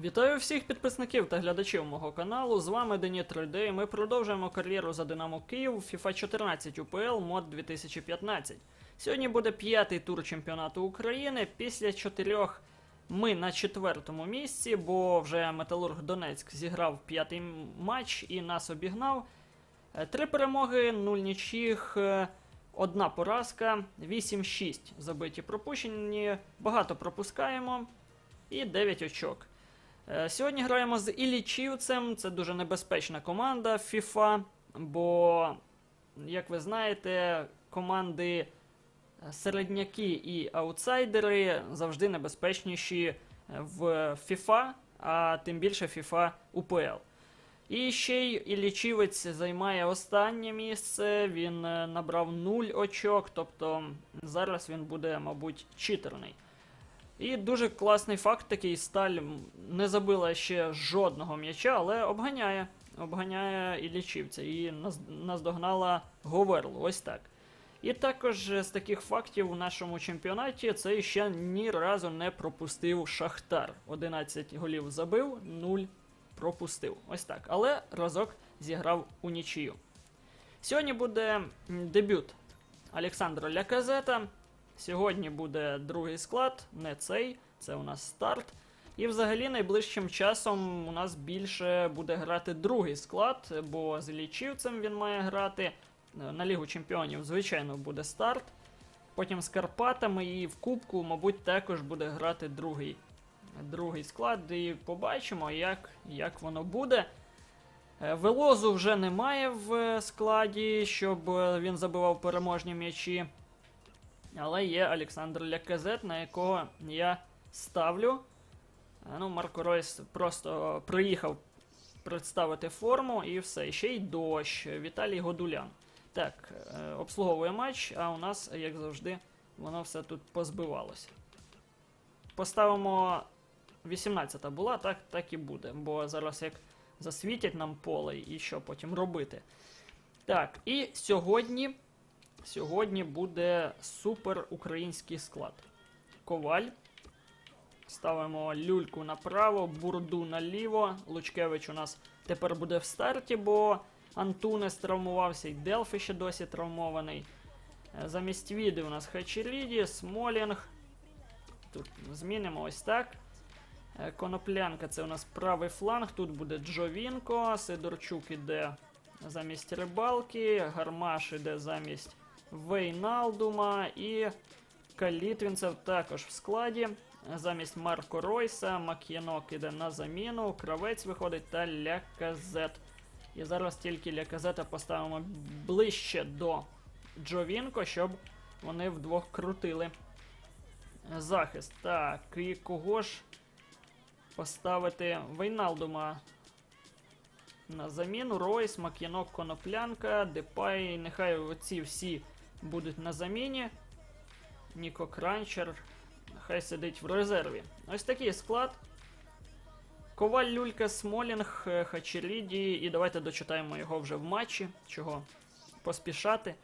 Вітаю всіх підписників та глядачів мого каналу. З вами Дені 3D. Ми продовжуємо кар'єру за Динамо Київ FIFA 14 UPL мод 2015. Сьогодні буде п'ятий тур чемпіонату України. Після чотирьох ми на четвертому місці, бо вже Металург Донецьк зіграв п'ятий матч і нас обігнав. Е, Три перемоги, нуль нічих, е, одна поразка, 8-6 забиті пропущені, багато пропускаємо і 9 очок. Е, Сьогодні граємо з Іллічівцем. Це дуже небезпечна команда FIFA, бо, як ви знаєте, команди е, середняки і аутсайдери завжди небезпечніші е, в FIFA, а тим більше FIFA UPL. І ще й Іллічівець займає останнє місце. Він набрав 0 очок, тобто зараз він буде, мабуть, читерний. І дуже класний факт такий сталь не забила ще жодного м'яча, але обганяє. Обганяє і лічівця. І наздогнала Говерлу. Ось так. І також з таких фактів у нашому чемпіонаті це ще ні разу не пропустив Шахтар. 11 голів забив, 0 пропустив. Ось так. Але разок зіграв у нічию. Сьогодні буде дебют Олександра Ляказета. Сьогодні буде другий склад, не цей, це у нас старт. І взагалі найближчим часом у нас більше буде грати другий склад, бо з лічівцем він має грати. На Лігу Чемпіонів, звичайно, буде старт. Потім з Карпатами і в Кубку, мабуть, також буде грати другий, другий склад. І побачимо, як, як воно буде. Е, Велозу вже немає в е, складі, щоб е, він забивав переможні м'ячі. Але є Олександр Ляказет, на якого я ставлю. Е, Ну, Марко Ройс просто приїхав представити форму і все. Ще й дощ. Віталій Годулян. Так, е, обслуговує матч, а у нас, як завжди, воно все тут позбивалося. Поставимо 18-та була, так, так і буде. Бо зараз як засвітять нам поле і що потім робити. Так, і сьогодні. Сьогодні буде супер український склад. Коваль. Ставимо люльку направо, бурду наліво. Лучкевич у нас тепер буде в старті, бо Антунес травмувався, і Делфі ще досі травмований. Е, Замість Віди у нас Хачеріді, Смолінг. Тут змінимо ось так. Е, Коноплянка це у нас правий фланг. Тут буде Джовінко, Сидорчук іде замість рибалки, Гармаш іде замість Вейналдума і Калітвінцев також в складі. Замість Марко Ройса, Мак'янок іде на заміну, Кравець виходить та Ляказет. І зараз тільки Ляказета поставимо ближче до Джовінко, щоб вони вдвох крутили захист. Так, і кого ж поставити Вейналдума на заміну? Ройс, Мак'янок, Коноплянка, Депай. Нехай оці всі будуть на заміні. Ніко Кранчер. Хай сидить в резерві. Ось такий склад. Коваль, Люлька, Смолінг, е, Хачеріді. І давайте дочитаємо його вже в матчі. Чого поспішати.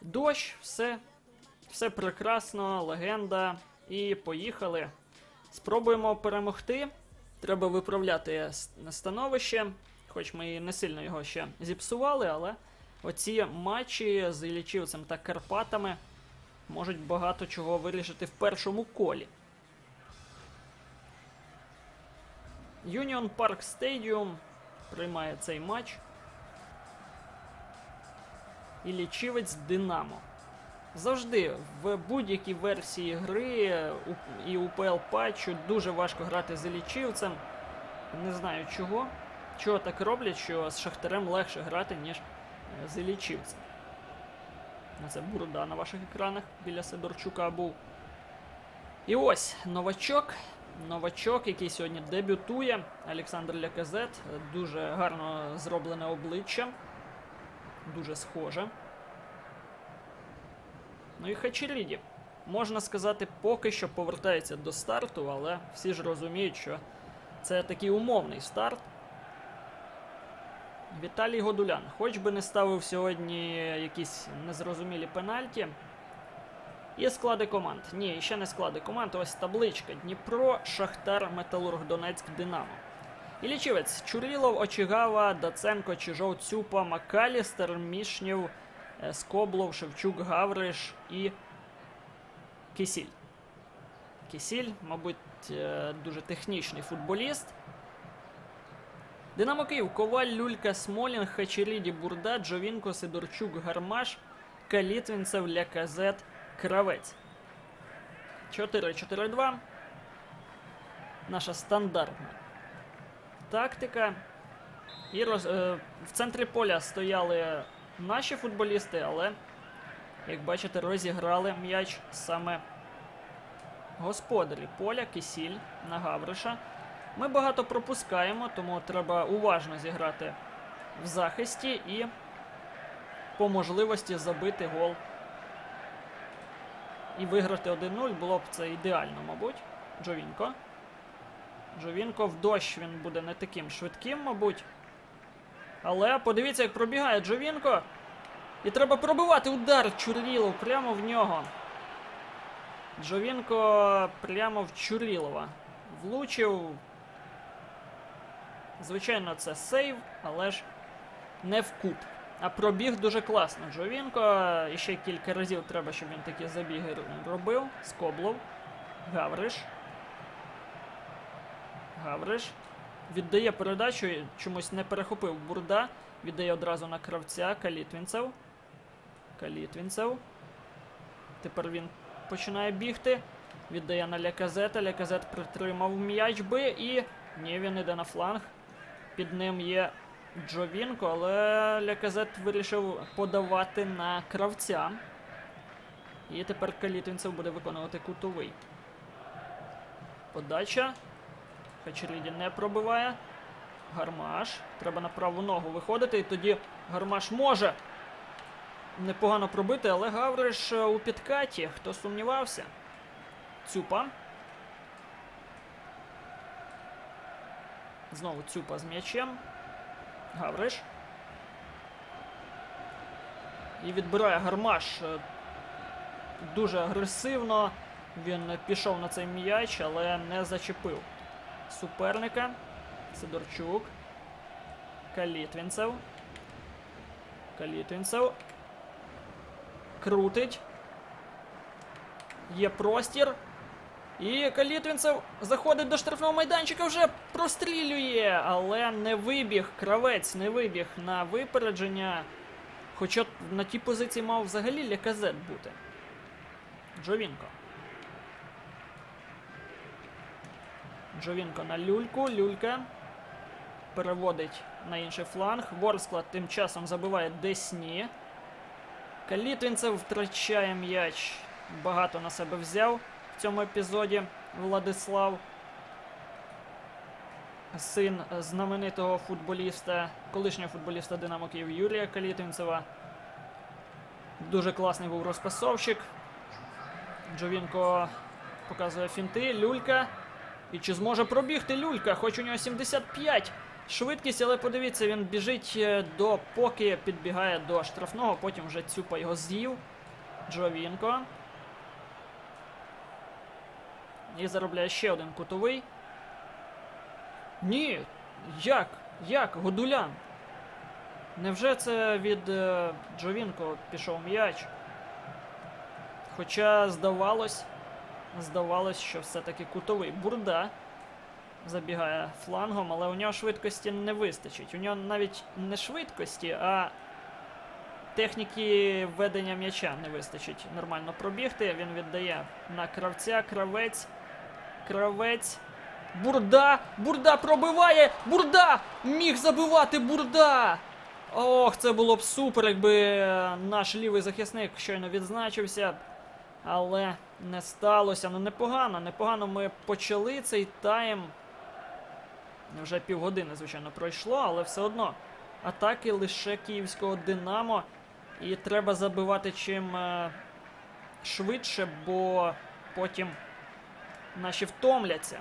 Дощ, все. Все прекрасно, легенда. І поїхали. Спробуємо перемогти. Треба виправляти становище. Хоч ми і не сильно його ще зіпсували, але оці матчі з Іллічівцем та Карпатами можуть багато чого вирішити в першому колі. Юніон Парк Стадіум приймає цей матч. І лічівець Динамо. Завжди в будь-якій версії гри і УПЛ патчу дуже важко грати з лічівцем. Не знаю чого. Чого так роблять, що з Шахтарем легше грати, ніж е, з. Ну, Це бурда на ваших екранах біля Сидорчука був. І ось новачок. Новачок, який сьогодні дебютує. Олександр Ляказет. Дуже гарно зроблене обличчя. Дуже схоже. Ну і Хачеріді. Можна сказати, поки що повертається до старту, але всі ж розуміють, що це такий умовний старт. Віталій Годулян. Хоч би не ставив сьогодні якісь незрозумілі пенальті. І склади команд. Ні, ще не склади команд. Ось табличка. Дніпро, Шахтар, Металург, Донецьк, Динамо. Ілічівець, Чурілов, Очігава, Даценко, Чижов, Цюпа, Макалістер, Мішнєв, е, Скоблов, Шевчук, Гавриш і Кисіль. Кисіль, мабуть, е, дуже технічний футболіст. Динамо Київ, Коваль, Люлька, Смолін, Хачеріді, Бурда, Джовінко, Сидорчук, Гармаш, Калітвінцев, Ляказет, Кравець. 4-4-2. Наша стандартна тактика. І роз, е, в центрі поля стояли наші футболісти, але, як бачите, розіграли м'яч саме господарі поля, Кисіль на Гавриша. Ми багато пропускаємо, тому треба уважно зіграти в захисті і по можливості забити гол. І виграти 1-0 було б це ідеально, мабуть. Джовінко. Джовінко в дощ він буде не таким швидким, мабуть. Але подивіться, як пробігає Джовінко. І треба пробивати удар Чурлілов прямо в нього. Джовінко прямо в Чурілова. Влучив. Звичайно, це сейв, але ж не в кут. А пробіг дуже класно. Джовінко. І ще кілька разів треба, щоб він такі забіги робив. Скоблов. Гавриш. Гавриш. Віддає передачу, чомусь не перехопив Бурда. Віддає одразу на кравця Калітвінцев. Калітвінцев. Tепер він починає бігти. Віддає на Ляказета. Ляказет притримав м'яч би і. Ні, він іде на фланг. Під ним є Джовінко, але Ляказет вирішив подавати на кравця. І тепер Калітвінцев буде виконувати кутовий. Подача. Хачеріді не пробиває. Гармаш. Треба на праву ногу виходити. І тоді Гармаш може непогано пробити, але Гавриш е, у підкаті. Хто сумнівався? Цюпа. Знову Цюпа з м'ячем. Гавриш. І відбирає Гармаш е, дуже агресивно. Він пішов на цей м'яч, але не зачепив суперника. Сидорчук. Калітвінцев. Калітвінцев. Крутить. Є простір. І Калітвінцев заходить до штрафного майданчика, вже прострілює, але не вибіг. Кравець не вибіг на випередження. Хоча на тій позиції мав взагалі ляказет бути. Джовінко. Джовінко на люльку. Люлька переводить на інший фланг. Ворсклад тим часом забиває Десні. Калітвінцев втрачає м'яч. Багато на себе взяв в цьому епізоді Владислав. Син знаменитого футболіста, колишнього футболіста Динамо Київ Юрія Калітвінцева. Дуже класний був розпасовщик. Джовінко показує фінти. Люлька. І чи зможе пробігти люлька? Хоч у нього 75 швидкість, але подивіться, він біжить е, до поки підбігає до штрафного, потім вже цюпа його з'їв. Джовінко. І заробляє ще один кутовий. Ні. Як? Як? Годулян. Невже це від е, Джовінко пішов м'яч? Хоча здавалось, здавалось, що все-таки кутовий бурда забігає флангом, але у нього швидкості не вистачить. У нього навіть не швидкості, а техніки ведення м'яча не вистачить нормально пробігти. Він віддає на кравця, кравець, кравець. Бурда! Бурда пробиває! Бурда! Міг забивати бурда! Ох, це було б супер, якби наш лівий захисник щойно відзначився. Але не сталося. Ну непогано, непогано ми почали цей тайм. Вже півгодини, звичайно, пройшло, але все одно. Атаки лише київського Динамо. І треба забивати чим е, швидше, бо потім наші втомляться.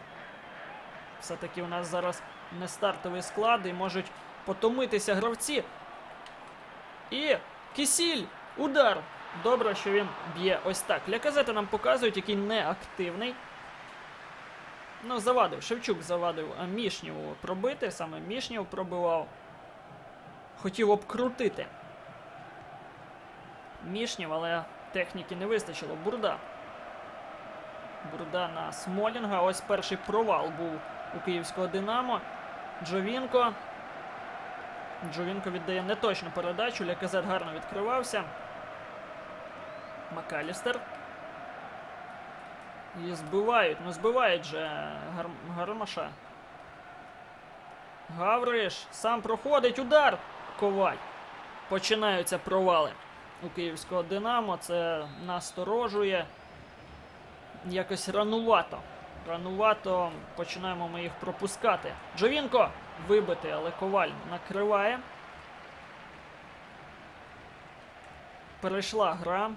Все-таки у нас зараз не стартовий склад і можуть потомитися гравці. І Кисіль! Удар! Добре, що він б'є ось так. Ляказета нам показують, який неактивний. Ну, завадив. Шевчук завадив Мішнєву пробити, саме Мішнєв пробивав. Хотів обкрутити. Мішнєв, але техніки не вистачило. Бурда. Бурда на Смолінга. Ось перший провал був у київського Динамо. Джовінко. Джовінко віддає неточну передачу. Ляказет гарно відкривався. Макалістер. І збивають. Ну збивають же гар... Гармаша. Гавриш сам проходить. Удар! Коваль. Починаються провали у київського Динамо. Це насторожує. Якось ранувато. Ранувато починаємо ми їх пропускати. Джовінко вибити, але коваль накриває. Перейшла гра.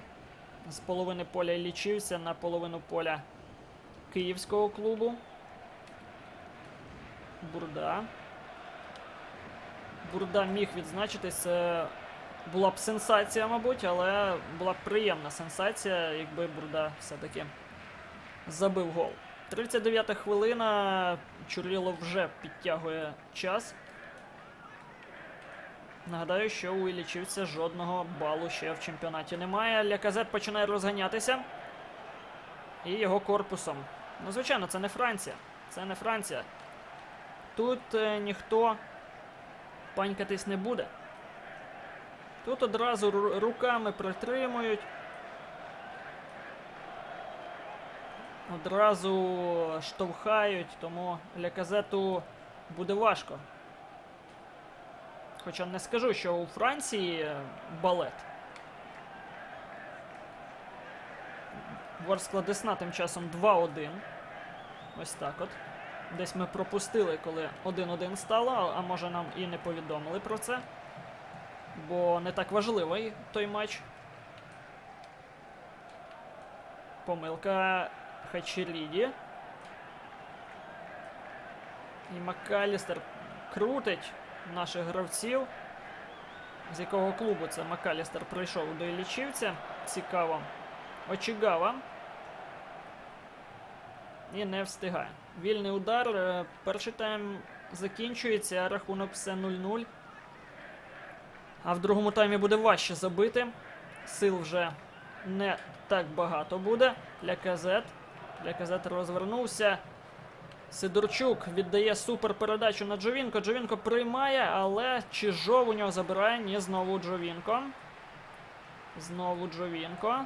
З половини поля лічився на половину поля київського клубу. Бурда. Бурда міг відзначитись. Була б сенсація, мабуть, але була б приємна сенсація, якби Бурда все-таки забив гол. 39 хвилина. Чурліло вже підтягує час. Нагадаю, що у Іллічівця жодного балу ще в чемпіонаті немає. Ляказет починає розганятися. І його корпусом. Ну, звичайно, це не Франція. Це не Франція. Тут е, ніхто панькатись не буде. Тут одразу руками притримують. Одразу штовхають, тому Ляказету буде важко. Хоча не скажу, що у Франції балет. Ворскла Десна тим часом 2-1. Ось так от. Десь ми пропустили, коли 1-1 стало, а може нам і не повідомили про це. Бо не так важливий той матч. Помилка Хачеріді. І Макалістер крутить наших гравців. З якого клубу це Макалістер прийшов до Іллічівця. Цікаво. Очігава. І не встигає. Вільний удар. Е, Перший тайм закінчується, рахунок все 0-0. А в другому таймі буде важче забити. Сил вже не так багато буде. Ляказет. Ляказет розвернувся. Сидорчук віддає супер передачу на Джовінко. Джовінко приймає, але Чижов у нього забирає. Ні, знову Джовінко. Знову Джовінко.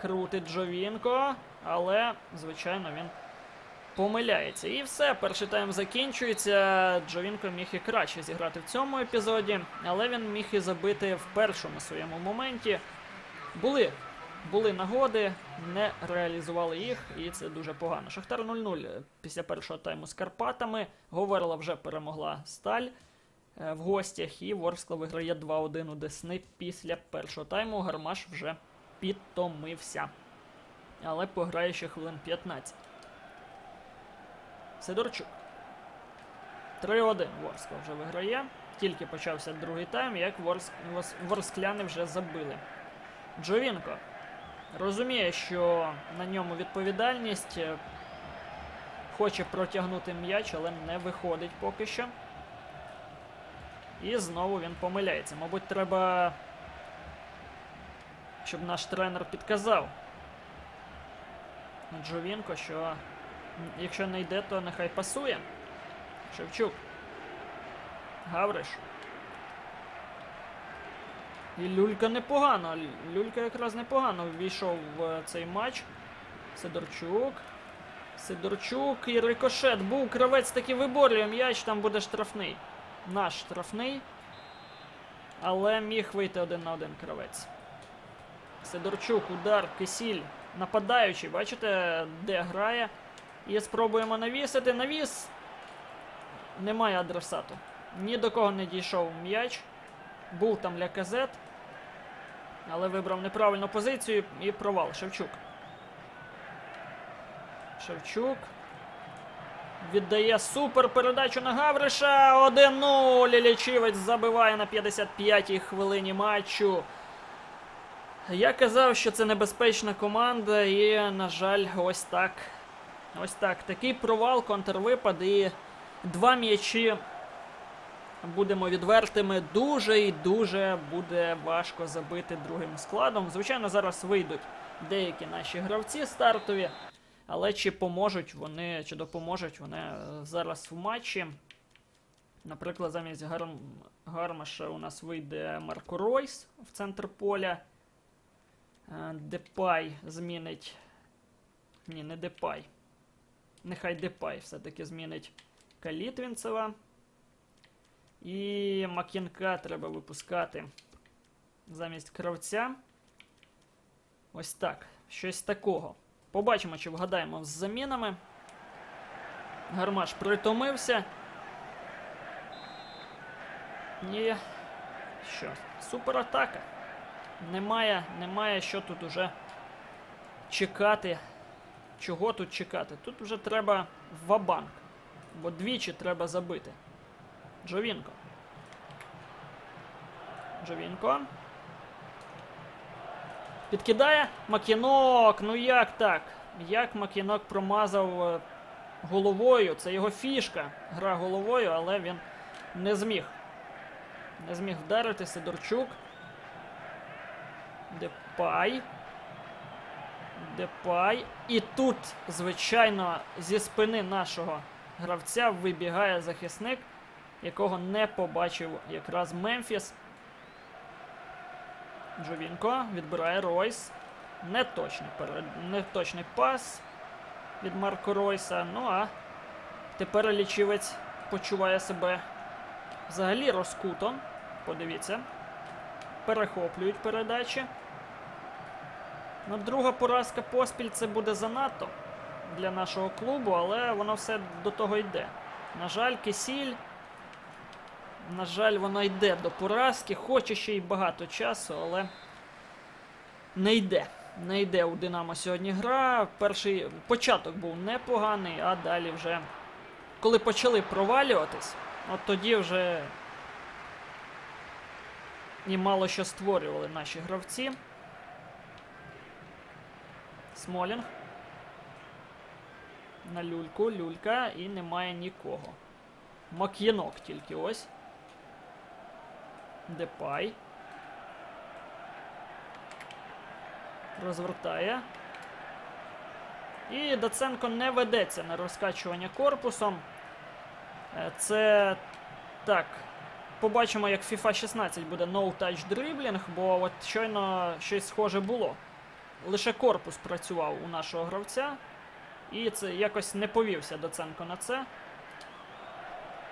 Крутить Джовінко. Але, звичайно, він помиляється. І все, перший тайм закінчується. Джовінко міг і краще зіграти в цьому епізоді, але він міг і забити в першому своєму моменті. Були були нагоди, не реалізували їх, і це дуже погано. Шахтар 0-0 після першого тайму з Карпатами. Говерла вже перемогла Сталь е, в гостях, і Ворскла виграє 2-1 у Десни після першого тайму. Гармаш вже підтомився. Але пограє ще хвилин 15. Сидорчук. 3-1 Ворскла вже виграє. Тільки почався другий тайм, як Ворск... Ворскляни вже забили. Джовінко розуміє, що на ньому відповідальність. е, Хоче протягнути м'яч, але не виходить поки що. І знову він помиляється. Мабуть, треба, щоб наш тренер підказав Джовінко, що якщо не йде, то нехай пасує. Шевчук. Гавриш. І Люлька непогано. Люлька якраз непогано ввійшов в цей матч. Сидорчук. Сидорчук і рикошет. Був кравець таки виборює м'яч, там буде штрафний. Наш штрафний. Але міг вийти один на один кравець. Сидорчук, удар, кисіль. Нападаючий, бачите, де грає. І спробуємо навісити. Навіс. Немає адресату. Ні до кого не дійшов м'яч. Був там ляказет. Але вибрав неправильну позицію і провал. Шевчук. Шевчук. Віддає супер передачу на Гавриша. 1-0. Ілічівець забиває на 55-й хвилині матчу. Я казав, що це небезпечна команда, і, на жаль, ось так. Ось так. Такий провал, контрвипад і два м'ячі. Будемо відвертими, дуже і дуже буде важко забити другим складом. Звичайно, зараз вийдуть деякі наші гравці стартові, але чи поможуть вони, чи допоможуть вони е, зараз в матчі. Наприклад, замість Гарм... Гармаша у нас вийде Марко Ройс в центр поля. Е, Депай змінить. Ні, не Депай. Нехай Депай все-таки змінить Калітвінцева. І Мак'янка треба випускати замість кравця. Ось так. Щось такого. Побачимо, чи вгадаємо з замінами. Гармаш притомився. І що? Суператака. Немає, немає що тут уже чекати. Чого тут чекати? Тут вже треба вабанк. Бо двічі треба забити. Джовінко. Джовінко. Підкидає Макінок. Ну як так? Як Макінок промазав е, головою? Це його фішка. Гра головою, але він не зміг. Не зміг вдарити Сидорчук. Депай. Депай. І тут, звичайно, зі спини нашого гравця вибігає захисник, якого не побачив якраз Мемфіс. Джовінко відбирає Ройс. Неточний, перед... Неточний пас від Марко Ройса. Ну а тепер лічівець почуває себе взагалі розкуто. Подивіться. Перехоплюють передачі. Ну, друга поразка поспіль це буде занадто для нашого клубу, але воно все до того йде. На жаль, Кисіль. На жаль, воно йде до поразки, хоче ще й багато часу, але не йде. Не йде у Динамо сьогодні гра. Перший початок був непоганий, а далі вже, коли почали провалюватись, от тоді вже і мало що створювали наші гравці. Смолінг. На люльку, люлька, і немає нікого. Мак'янок тільки ось. Депай. Розвертає. І Доценко не ведеться на розкачування корпусом. Е, Це так. Побачимо, як FIFA 16 буде no-touch dribbling, бо от щойно щось схоже було. Лише корпус працював у нашого гравця. І це якось не повівся Доценко на це.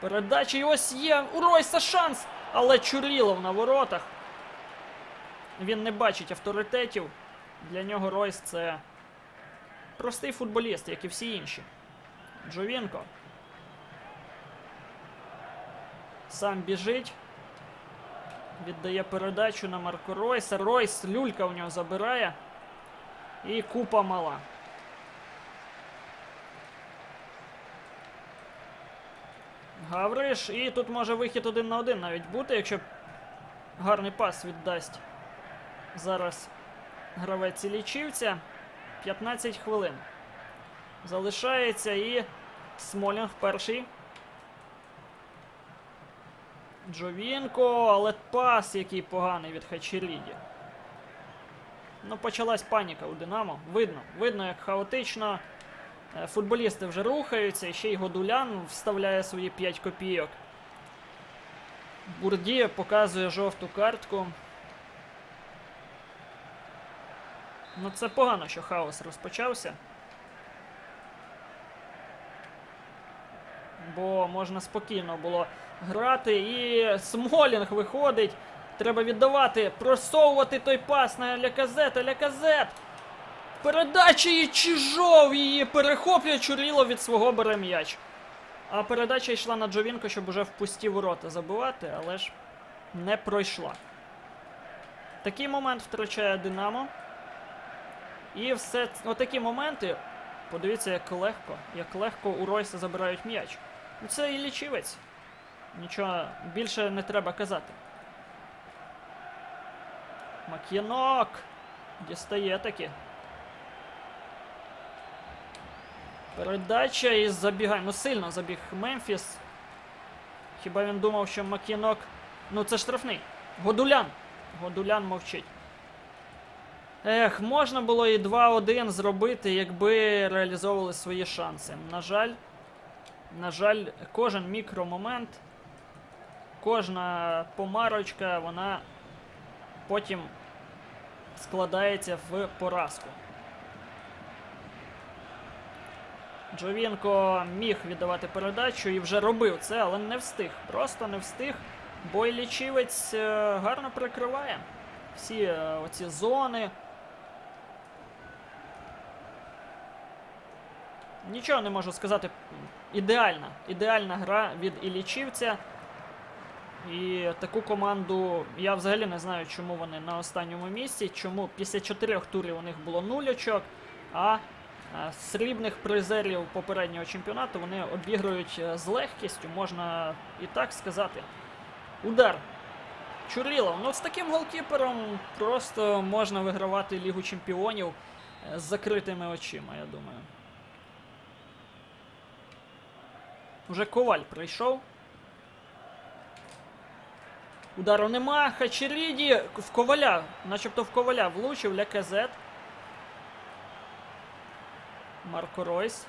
Передача і ось є у Ройса шанс! Але Чурілов на воротах. Він не бачить авторитетів. Для нього Ройс це простий футболіст, як і всі інші. Джовінко. Сам біжить. Віддає передачу на Марко Ройса. Ройс люлька у нього забирає. І купа мала. Гавриш. І тут може вихід один на один навіть бути, якщо гарний пас віддасть зараз гравець лічівця. 15 хвилин. Залишається і Смолінг перший. Джовінко, але пас який поганий від Хачеріді. Ну, почалась паніка у Динамо. Видно, видно, як хаотично. Е, Футболісти вже рухаються, ще й Годулян вставляє свої 5 копійок. Бурді показує жовту картку. Ну, це погано, що хаос розпочався. Бо можна спокійно було грати. І Смолінг виходить. Треба віддавати, просовувати той пас на Ляказета. Ляказет! Передача і Чижов її перехоплює Чуріло від свого бере м'яч. А передача йшла на Джовінко, щоб уже в пусті ворота забивати, але ж не пройшла. Такий момент втрачає Динамо. І все отакі моменти Подивіться, як легко, як легко у Ройса забирають м'яч. Ну це і лічівець. Нічого більше не треба казати. Мак'єнок! Дістає таки. Передача і забігає. Ну сильно забіг Мемфіс. Хіба він думав, що Мак'єнок. Ну це штрафний. Годулян. Годулян мовчить. Ех, можна було і 2-1 зробити, якби реалізовували свої шанси. На жаль, на жаль, кожен мікромомент, кожна помарочка, вона потім складається в поразку. Джовінко міг віддавати передачу і вже робив це, але не встиг. Просто не встиг. Бо і лічівець е, гарно прикриває всі е, оці зони. Нічого не можу сказати. Ідеальна, ідеальна гра від Ілічівця. І таку команду я взагалі не знаю, чому вони на останньому місці, чому після чотирьох турів у них було нуль а срібних призерів попереднього чемпіонату вони обігрують е, з легкістю, можна і так сказати. Удар. Чурілов. Ну з таким голкіпером просто можна вигравати Лігу Чемпіонів е, з закритими очима, я думаю. Уже Коваль прийшов. Удару нема. Хачеріді в коваля. Начебто в коваля влучив Леказет. Марко Ройс.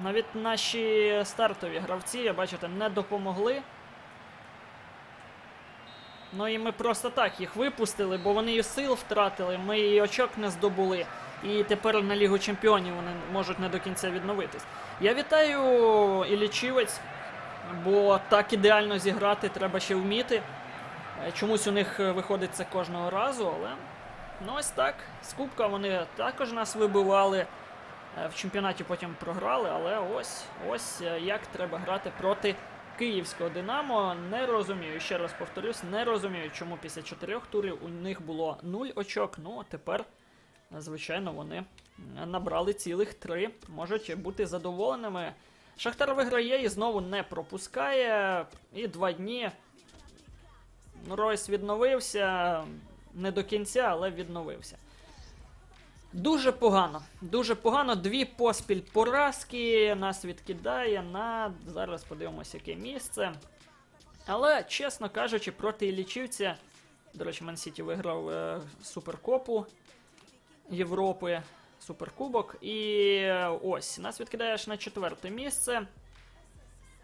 Навіть наші стартові гравці, я бачите, не допомогли. Ну і ми просто так їх випустили, бо вони і сил втратили, ми і очок не здобули. І тепер на Лігу Чемпіонів вони можуть не до кінця відновитись. Я вітаю Ілічівець, бо так ідеально зіграти треба ще вміти. Чомусь у них виходить це кожного разу, але ну ось так. З Кубка вони також нас вибивали. Е, В чемпіонаті потім програли, але ось ось е, як треба грати проти київського Динамо. Не розумію, ще раз повторюсь, не розумію, чому після чотирьох турів у них було нуль очок. Ну, а тепер, звичайно, вони набрали цілих три. Можуть бути задоволеними. Шахтар виграє і знову не пропускає. І два дні. Ройс відновився. Не до кінця, але відновився. Дуже погано. Дуже погано. Дві поспіль поразки. Нас відкидає на. Зараз подивимося, яке місце. Але, чесно кажучи, проти Іллічівця. До речі, Ман-Сіті виграв е, Суперкопу Європи, Суперкубок. І е, ось, нас відкидає аж на четверте місце.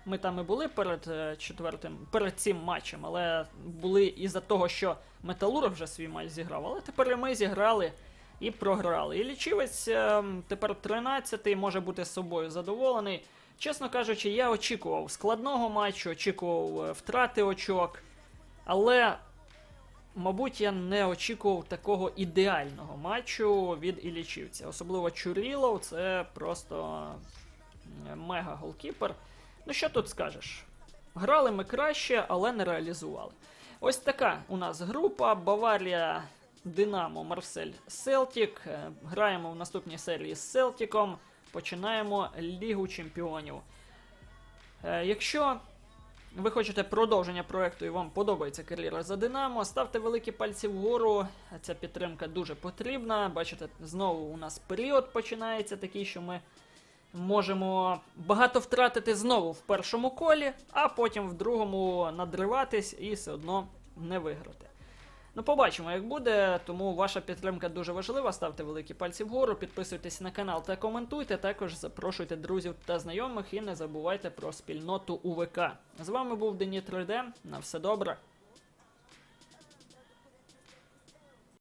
Ми там і були перед е, четвертим, перед цим матчем, але були із-за того, що Металург вже свій матч зіграв. Але тепер і ми зіграли і програли. І лічівець е, тепер 13-й, може бути з собою задоволений. Чесно кажучи, я очікував складного матчу, очікував е, втрати очок. Але, мабуть, я не очікував такого ідеального матчу від Ілічівця. Особливо Чурілов, це просто е, мега голкіпер. Ну що тут скажеш? Грали ми краще, але не реалізували. Ось така у нас група. Баварія, Динамо, Марсель, Селтік. Е, Граємо в наступній серії з Селтіком. Починаємо Лігу Чемпіонів. Е, Якщо ви хочете продовження проекту і вам подобається кар'єра за Динамо, ставте великі пальці вгору. Ця підтримка дуже потрібна. Бачите, знову у нас період починається такий, що ми можемо багато втратити знову в першому колі, а потім в другому надриватись і все одно не виграти. Ну, побачимо, як буде, тому ваша підтримка дуже важлива. Ставте великі пальці вгору, підписуйтесь на канал та коментуйте. Також запрошуйте друзів та знайомих і не забувайте про спільноту УВК. З вами був Дені 3D. На все добре.